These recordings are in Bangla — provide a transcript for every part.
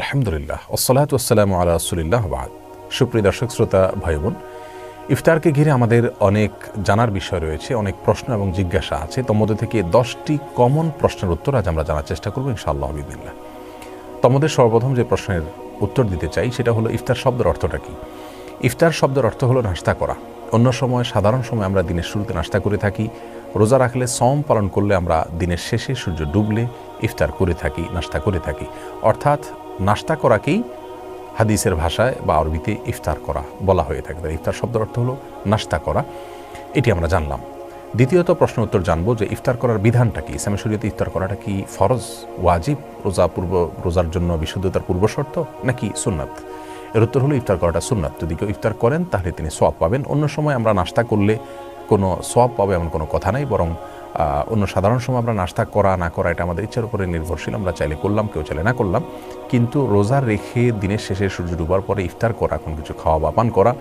আলহামদুলিল্লাহ ওসলাত ওসালাম আলা রসুলিল্লাহ বাদ। সুপ্রিয় দর্শক, শ্রোতা ভাই বোন ইফতারকে ঘিরে আমাদের অনেক জানার বিষয় রয়েছে, অনেক প্রশ্ন এবং জিজ্ঞাসা আছে। মধ্যে থেকে দশটি কমন প্রশ্নের উত্তর আজ আমরা জানার চেষ্টা করব, ইনশাআল্লাহ আবিদিল্লাহ তোমাদের সর্বপ্রথম যে প্রশ্নের উত্তর দিতে চাই, সেটা হলো, ইফতার শব্দের অর্থটা কী? ইফতার শব্দের অর্থ হলো নাস্তা করা। অন্য সময়, সাধারণ সময় আমরা দিনের শুরুতে নাস্তা করে থাকি, রোজা রাখলে সম পালন করলে আমরা দিনের শেষে সূর্য ডুবলে ইফতার করে থাকি নাস্তা করে থাকি। অর্থাৎ নাস্তা করাকেই হাদিসের ভাষায় বা আরবিতে ইফতার করা বলা হয়ে থাকে। ইফতার শব্দের অর্থ হলো নাস্তা করা। এটি আমরা জানলাম। দ্বিতীয়ত প্রশ্ন উত্তর জানব যে ইফতার করার বিধানটা কি? ইসলামের শরীয়তে ইফতার করাটা কি ফরজ, ওয়াজিব, রোজা পূর্ব, রোজার জন্য বিশুদ্ধতার পূর্ব শর্ত, নাকি সুন্নাত? এর উত্তর হলো ইফতার করাটা সুন্নাত। যদি কেউ ইফতার করেন, তাহলে তিনি সোয়াব পাবেন। অন্য সময় আমরা নাস্তা করলে কোনো সোয়াব পাবে এমন কোনো কথা নাই, বরং অন্য সাধারণ সময় আমরা নাস্তা করা, না করা, এটা আমাদের ইচ্ছার উপরে নির্ভরশীল, আমরা চাইলে করলাম, কেউ চাইলে না করলাম। কিন্তু রোজা রেখে দিনের শেষে সূর্য ডুবার পরে ইফতার করা কোনো কিছু খাওয়া বা পান করা,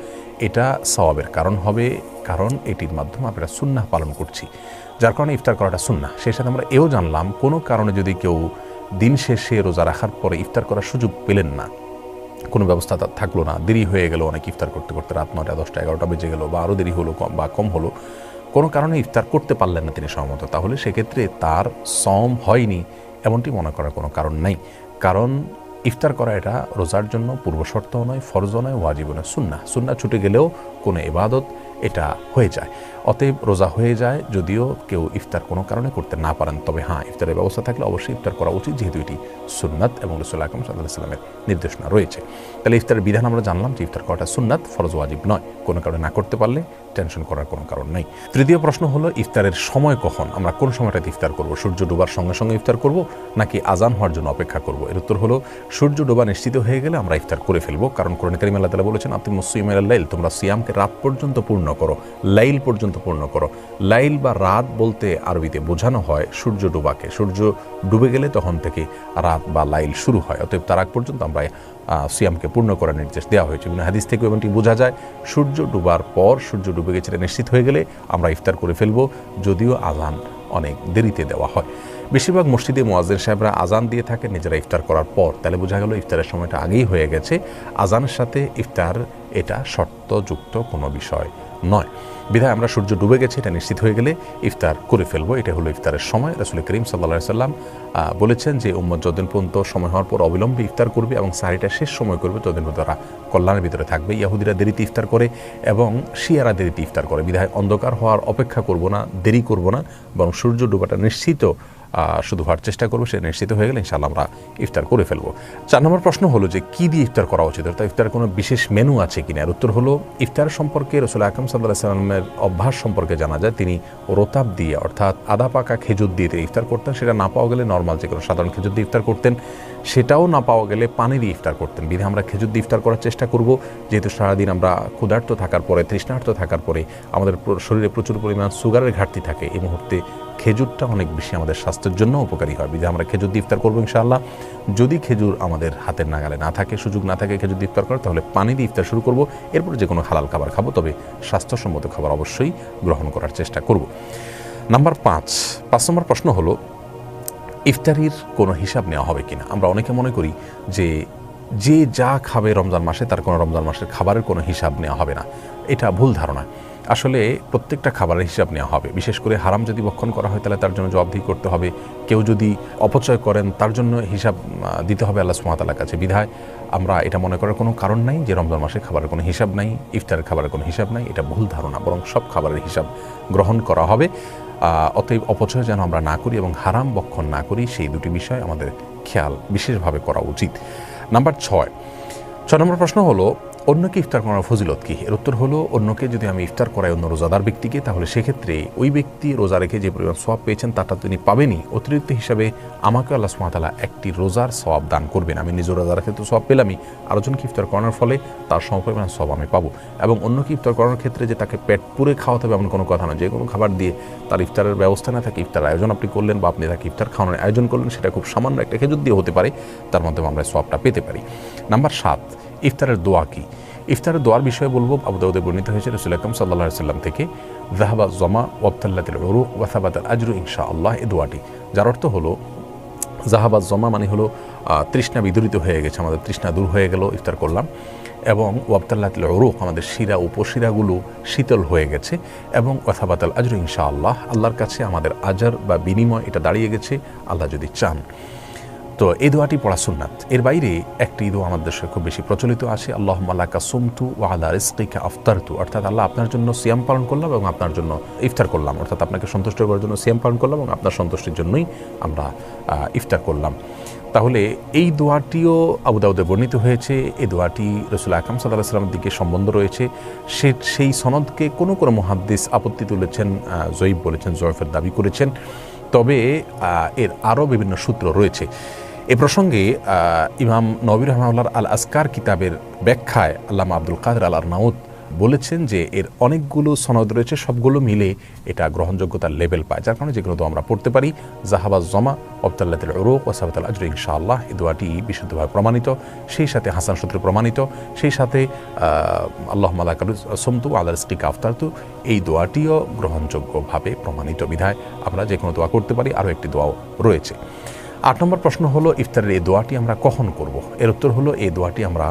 এটা সওয়াবের কারণ হবে, কারণ এটির মাধ্যমে আমরা সুন্না পালন করছি। যার কারণে ইফতার করাটা সুন্না সেই সাথে আমরা এও জানলাম, কোনো কারণে যদি কেউ দিন শেষে রোজা রাখার পরে ইফতার করার সুযোগ পেলেন না, কোনো ব্যবস্থা তার থাকল না, দেরি হয়ে গেল অনেক ইফতার করতে করতে রাত নটা দশটা, এগারোটা বেজে গেলো, বা আরও দেরি হলো কম বা কম হলো কোনো কারণে ইফতার করতে পারলেন না তিনি সহমত তাহলে সেক্ষেত্রে তার সম হয়নি, এমনটি মনে করার কোনো কারণ নেই। কারণ ইফতার করা এটা রোজার জন্য পূর্বশর্তও নয়, ফরজও নয় ওয়াজিব নয় সুন্না সুন্না ছুটে গেলেও কোনো এবাদত এটা হয়ে যায়। অতএব রোজা হয়ে যায়, যদিও কেউ ইফতার কোনো কারণে করতে না পারেন, তবে হ্যাঁ ইফতারের ব্যবস্থা থাকলে অবশ্যই ইফতার করা উচিত, যেহেতু এটি সুন্নাত এবং রসুল আকরম সাল্লাহ সাল্লামের নির্দেশনা রয়েছে। তাহলে ইফতারের বিধান আমরা জানলাম যে ইফতার করাটা সুন্নাত, ফরজ, ওয়াজিব নয়। কোনো কারণে না করতে পারলে টেনশন করার কোনো কারণ নেই। তৃতীয় প্রশ্ন হলো, ইফতারের সময় কখন? আমরা কোন সময়টাতে ইফতার করব? সূর্য ডোবার সঙ্গে সঙ্গে ইফতার করব, নাকি আজান হওয়ার জন্য অপেক্ষা করব? এর উত্তর হলো, সূর্য ডোবা নিশ্চিত হয়ে গেলে আমরা ইফতার করে ফেলব। কারণ কোরআন করিম আল্লাহ তালা বলেছেন আপনি মুসিম লাইল তোমরা সিয়ামকে রাত পর্যন্ত পূর্ণ করো, লাইল পর্যন্ত পূর্ণ করো। লাইল বা রাত বলতে আরবিতে বোঝানো হয়, সূর্য ডুবাকে। সূর্য ডুবে গেলে তখন থেকে রাত বা লাইল শুরু হয়। অতএব তার আগ পর্যন্ত আমরা সিয়ামকে পূর্ণ করার নির্দেশ দেওয়া হয়েছে। বিভিন্ন হাদিস থেকে এমনটি বোঝা যায়, সূর্য ডুবার পর সূর্য ডুবে গেছে নিশ্চিত হয়ে গেলে আমরা ইফতার করে ফেলব, যদিও আজান অনেক দেরিতে দেওয়া হয়। বেশিরভাগ মসজিদে মোয়াজের সাহেবরা আজান দিয়ে থাকে, নিজেরা ইফতার করার পর। তাহলে বোঝা গেল ইফতারের সময়টা আগেই হয়ে গেছে। আজানের সাথে ইফতার এটা শর্তযুক্ত কোনো বিষয় নয়। বিধায় আমরা সূর্য ডুবে গেছে, এটা নিশ্চিত হয়ে গেলে ইফতার করে ফেলব। এটা হলো ইফতারের সময়। রসুল করিম সাল্লা সাল্লাম বলেছেন যে উম্মদ যদিন পর্যন্ত সময় হওয়ার পর অবিলম্বে ইফতার করবে এবং সারিটা শেষ সময় করবে তদিন পর্যন্ত তারা কল্যাণের ভিতরে থাকবে। ইয়াহুদিরা দেরিতে ইফতার করে এবং শিয়ারা দেরিতে ইফতার করে। বিধায় অন্ধকার হওয়ার অপেক্ষা করব না, দেরি করব না, বরং সূর্য ডুবাটা নিশ্চিত শুধু হওয়ার চেষ্টা করব, সে নিশ্চিত হয়ে গেলে ইনশাল্লাহ আমরা ইফতার করে ফেলব। চার নম্বর প্রশ্ন হলো যে কী দিয়ে ইফতার করা উচিত? অর্থাৎ ইফতার কোনো বিশেষ মেনু আছে কিনা? না উত্তর হলো, ইফতার সম্পর্কে রসুল আকরম সাল্লাহ সাল্লামের অভ্যাস সম্পর্কে জানা যায়। তিনি রোতাব দিয়ে, অর্থাৎ আদা পাকা খেজুর দিয়ে ইফতার করতেন, সেটা না পাওয়া গেলে নর্মাল যে কোনো সাধারণ খেজুর দিয়ে ইফতার করতেন। সেটাও না পাওয়া গেলে পানি দিয়ে ইফতার করতেন। বিধে আমরা খেজুর দিয়ে ইফতার করার চেষ্টা করব, যেহেতু সারাদিন আমরা ক্ষুধার্ত থাকার পরে, তৃষ্ণার্ত থাকার পরে আমাদের শরীরে প্রচুর পরিমাণ সুগারের ঘাটতি থাকে, এই মুহূর্তে খেজুরটা অনেক বেশি আমাদের স্বাস্থ্যের জন্য উপকারী হয়। বিধে আমরা খেজুর দিয়ে ইফতার করব ইনশাআল্লাহ। যদি খেজুর আমাদের হাতের নাগালে না থাকে, সুযোগ না থাকে খেজুর দিয়ে ইফতার করার, তাহলে পানি দিয়ে ইফতার শুরু করব। এরপর যে কোনো হালাল খাবার খাব, তবে স্বাস্থ্যসম্মত খাবার অবশ্যই গ্রহণ করার চেষ্টা করব। নাম্বার পাঁচ পাঁচ নম্বর প্রশ্ন হলো ইফতারির কোনো হিসাব নেওয়া হবে কিনা? আমরা অনেকে মনে করি যে যে যা খাবে রমজান মাসে, তার কোনো রমজান মাসের খাবারের কোনো হিসাব নেওয়া হবে না। এটা ভুল ধারণা। আসলে প্রত্যেকটা খাবারের হিসাব নেওয়া হবে। বিশেষ করে হারাম যদি বক্ষণ করা হয়, তাহলে তার জন্য জবাবদিহি করতে হবে। কেউ যদি অপচয় করেন, তার জন্য হিসাব দিতে হবে আল্লাহ সুমাতালার কাছে। বিধায় আমরা এটা মনে করার কোনো কারণ নাই যে রমজান মাসে খাবারের কোনো হিসাব নাই, ইফতারের খাবারের কোনো হিসাব নাই। এটা ভুল ধারণা, বরং সব খাবারের হিসাব গ্রহণ করা হবে। অতএব অপচয় যেন আমরা না করি এবং হারাম বক্ষণ না করি, সেই দুটি বিষয় আমাদের খেয়াল বিশেষভাবে করা উচিত। নাম্বার ছয় ছয় নম্বর প্রশ্ন হলো অন্যকে ইফতার করার ফজিলত কী? এর উত্তর হলো, অন্যকে যদি আমি ইফতার করাই অন্য রোজাদার ব্যক্তিকে, তাহলে সেক্ষেত্রে ওই ব্যক্তি রোজা রেখে যে পরিমাণ সব পেয়েছেন তাটা তিনি পাবেনই। অতিরিক্ত হিসাবে আমাকে আল্লাহ সুমাতালা একটি রোজার সব দান করবেন। আমি নিজ রোজা রেখে তো সব পেলামই। আরেকজনকে ইফতার করানোর ফলে তার সমপরিমাণ সব আমি পাবো। এবং অন্যকে ইফতার করানোর ক্ষেত্রে যে তাকে পেট পুরে খাওয়াতে হবে এমন কোনো কথা নয় যে কোনো খাবার দিয়ে তার ইফতারের ব্যবস্থা না থাকে, ইফতার আয়োজন আপনি করলেন বা আপনি তাকে ইফতার খাওয়ানোর আয়োজন করলেন, সেটা খুব সামান্য একটা খেজুর দিয়ে হতে পারে। তার মাধ্যমে আমরা সবটা পেতে পারি। নাম্বার সাত ইফতারের দোয়া কী? ইফতারের দোয়ার বিষয়ে বলব আবুদাউদে বর্ণিত হয়েছে রসুল আকরম সাল্লাহ সাল্লাম থেকে জাহাবা জমা ওয়াবতাল্লাতিল ওরু ওয়াসাবাদ আজরু ইনশা আল্লাহ এ দোয়াটি। যার অর্থ হলো জাহাবাজ জমা মানে হলো তৃষ্ণা বিদরিত হয়ে গেছে, আমাদের তৃষ্ণা দূর হয়ে গেল, ইফতার করলাম। এবং ওয়াবতাল্লাহ ওরুক আমাদের শিরা, উপশিরাগুলো শীতল হয়ে গেছে। এবং কথাবাতাল আজর ইনশা আল্লাহ আল্লাহর কাছে আমাদের আজার বা বিনিময় এটা দাঁড়িয়ে গেছে, আল্লাহ যদি চান। তো এই দোয়াটি পড়া সুন্নাত। এর বাইরে একটি দোয়া আমাদের দেশে খুব বেশি প্রচলিত আছে আল্লাহ মাল্লাকা সুমতু ও আল্লাহ রিস্কিকা আফতারতু। অর্থাৎ আল্লাহ আপনার জন্য সিয়াম পালন করলাম এবং আপনার জন্য ইফতার করলাম। অর্থাৎ আপনাকে সন্তুষ্ট করার জন্য সিয়াম পালন করলাম এবং আপনার সন্তুষ্টির জন্যই আমরা ইফতার করলাম। তাহলে এই দোয়াটিও আবুদাউদে বর্ণিত হয়েছে। এই দোয়াটি রসুল আকাম সাল্লাহ সাল্লামের দিকে সম্বন্ধ রয়েছে। সে, সেই সনদকে কোনো কোনো মহাদ্দিস আপত্তি তুলেছেন জয়ীব বলেছেন, জয়ফের দাবি করেছেন। তবে এর আরও বিভিন্ন সূত্র রয়েছে। এ প্রসঙ্গে ইমাম নবির রহমাউল্লার আল আসকার কিতাবের ব্যাখ্যায় আল্লামা আব্দুল কাদের আল আরনাউদ বলেছেন যে এর অনেকগুলো সনদ রয়েছে, সবগুলো মিলে এটা গ্রহণযোগ্যতার লেভেল পায়। যার কারণে যেগুলো আমরা পড়তে পারি জাহাবাজ জমা অবতাল্লাতের ওরোক ওসাবতাল আজর ইনশাআল্লাহ, এই দোয়াটি বিশুদ্ধভাবে প্রমাণিত। সেই সাথে হাসান সূত্রে প্রমাণিত। সেই সাথে আল্লাহ মালাকার সমতু আল্লাহ স্টিকা আফতারতু, এই দোয়াটিও গ্রহণযোগ্যভাবে প্রমাণিত বিধায় আমরা যে কোনো দোয়া করতে পারি, আরও একটি দোয়াও রয়েছে। আট নম্বর প্রশ্ন হলো, ইফতারের এই দোয়াটি আমরা কখন করব? এর উত্তর হলো, এই দোয়াটি আমরা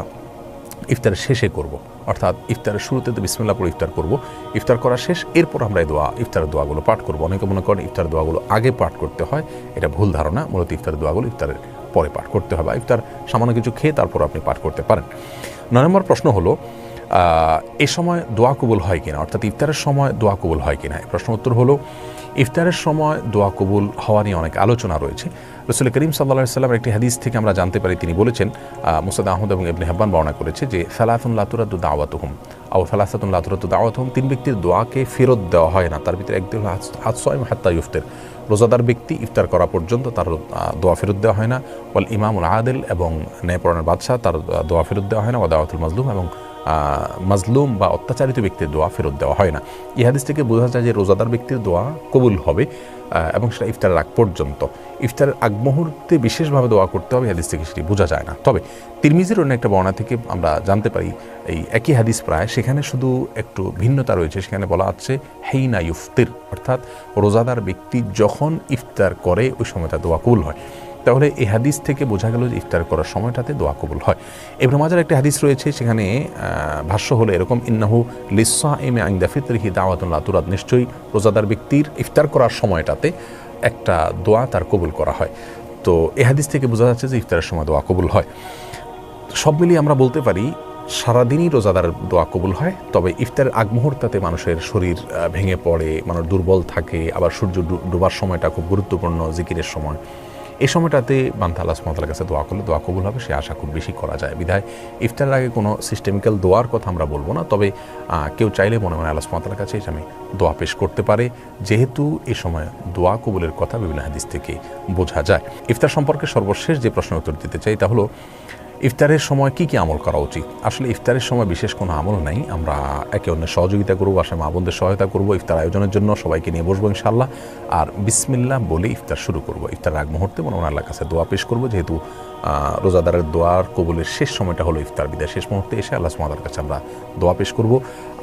ইফতারের শেষে করব। অর্থাৎ ইফতারের শুরুতে তো বিসমিল্লা পরে ইফতার করব। ইফতার করা শেষ, এরপর আমরা এই দোয়া, ইফতারের দোয়াগুলো পাঠ করব। অনেকে মনে করেন ইফতার দোয়াগুলো আগে পাঠ করতে হয়, এটা ভুল ধারণা, মূলত ইফতারের দোয়াগুলো ইফতারের পরে পাঠ করতে হবে ইফতার সামান্য কিছু খেয়ে তারপর আপনি পাঠ করতে পারেন। নয় নম্বর প্রশ্ন হলো এ সময় দোয়া কবুল হয় কিনা? অর্থাৎ ইফতারের সময় দোয়া কবুল হয় কিনা? প্রশ্ন উত্তর হলো, ইফতারের সময় দোয়া কবুল হওয়া নিয়ে অনেক আলোচনা রয়েছে। রসুল করিম সাল্লা সাল্লামের একটি হাদিস থেকে আমরা জানতে পারি, তিনি বলেছেন মুসাদ আহমদ এবং ইবনে হাব্বান বর্ণনা করেছে যে সালাফুন লাতুরাদ্দু দাওয়াত হুম আউ ফালাসাতুন লাতুরাদ্দু দাওয়াত হুম তিন ব্যক্তির দোয়াকে ফেরত দেওয়া হয় না। তার ভিতরে একদিন হাত ছয় হাত্তা ইফতের রোজাদার ব্যক্তি ইফতার করা পর্যন্ত তার দোয়া ফেরত দেওয়া হয় না। ওয়াল ইমামুল আদেল এবং ন্যায়পরণের বাদশাহ তার দোয়া ফেরত দেওয়া হয় না। ওয়াদাওয়াতুল মাজলুম এবং মাজলুম বা অত্যাচারিত ব্যক্তির দোয়া ফেরত দেওয়া হয় না। ইহাদিস থেকে বোঝা যায় যে রোজাদার ব্যক্তির দোয়া কবুল হবে এবং সেটা ইফতারের আগ পর্যন্ত। ইফতারের আগ মুহূর্তে বিশেষভাবে দোয়া করতে হবে হাদিস থেকে সেটি বোঝা যায় না। তবে তিরমিজির অন্য একটা বর্ণা থেকে আমরা জানতে পারি, এই একই হাদিস প্রায়, সেখানে শুধু একটু ভিন্নতা রয়েছে। সেখানে বলা হচ্ছে হেইনা ইফতির অর্থাৎ রোজাদার ব্যক্তি যখন ইফতার করে, ওই সময় তার দোয়া কবুল হয়। তাহলে এই হাদিস থেকে বোঝা গেল যে ইফতার করার সময়টাতে দোয়া কবুল হয়। এবার মাজার একটা হাদিস রয়েছে, সেখানে ভাষ্য হলো এরকম, ইন্নাহু লিসা এম আইন্দা ফিতরিহি দাওয়াতুল্লাহ তুরাদ। নিশ্চয়ই রোজাদার ব্যক্তির ইফতার করার সময়টাতে একটা দোয়া তার কবুল করা হয়। তো এ হাদিস থেকে বোঝা যাচ্ছে যে ইফতারের সময় দোয়া কবুল হয়। সব মিলিয়ে আমরা বলতে পারি, সারাদিনই রোজাদার দোয়া কবুল হয়, তবে ইফতারের আগ মুহূর্তে মানুষের শরীর ভেঙে পড়ে, মানুষ দুর্বল থাকে, আবার সূর্য ডুবার সময়টা খুব গুরুত্বপূর্ণ, জিকিরের সময়। এই সময়টাতে বান্তা আল্লাহ সুমতালার কাছে দোয়া করলে দোয়া কবুল হবে, সে আশা খুব বেশি করা যায়। বিধায় ইফতারের আগে কোনো সিস্টেমিক্যাল দোয়ার কথা আমরা বলব না, তবে কেউ চাইলে মনে মনে আল্লাহ সুমতালার কাছে আমি দোয়া পেশ করতে পারে। যেহেতু এ সময় দোয়া কবুলের কথা বিভিন্ন হাদিস থেকে বোঝা যায়। ইফতার সম্পর্কে সর্বশেষ যে প্রশ্ন উত্তর দিতে চাই তা হলো ইফতারের সময় কি কি আমল করা উচিত? আসলে ইফতারের সময় বিশেষ কোনো আমল নাই। আমরা একে অন্যের সহযোগিতা করব, আসলে মা বোনদের সহায়তা করব, ইফতার আয়োজনের জন্য সবাইকে নিয়ে বসবো ইনশাল্লাহ আর বিসমিল্লা বলে ইফতার শুরু করব। ইফতার আগ মুহূর্তে মনে আল্লাহর কাছে দোয়া পেশ করব, যেহেতু রোজাদারের দোয়ার কবুলের শেষ সময়টা হলো ইফতার বিদায়। শেষ মুহূর্তে এসে আল্লাহ সুমাদার কাছে আমরা দোয়া পেশ করব।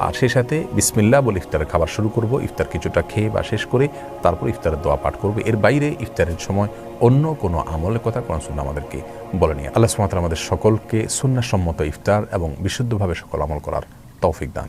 আর সেই সাথে বিসমিল্লা বলে ইফতারের খাবার শুরু করব। ইফতার কিছুটা খেয়ে বা শেষ করে তারপর ইফতারের দোয়া পাঠ করব। এর বাইরে ইফতারের সময় অন্য কোনো আমলের কথা কোরআন সুন্না আমাদেরকে বলেনি আল্লাহ সুমাতার আমাদের সকলকে সুন্নাসম্মত ইফতার এবং বিশুদ্ধভাবে সকল আমল করার তৌফিক দান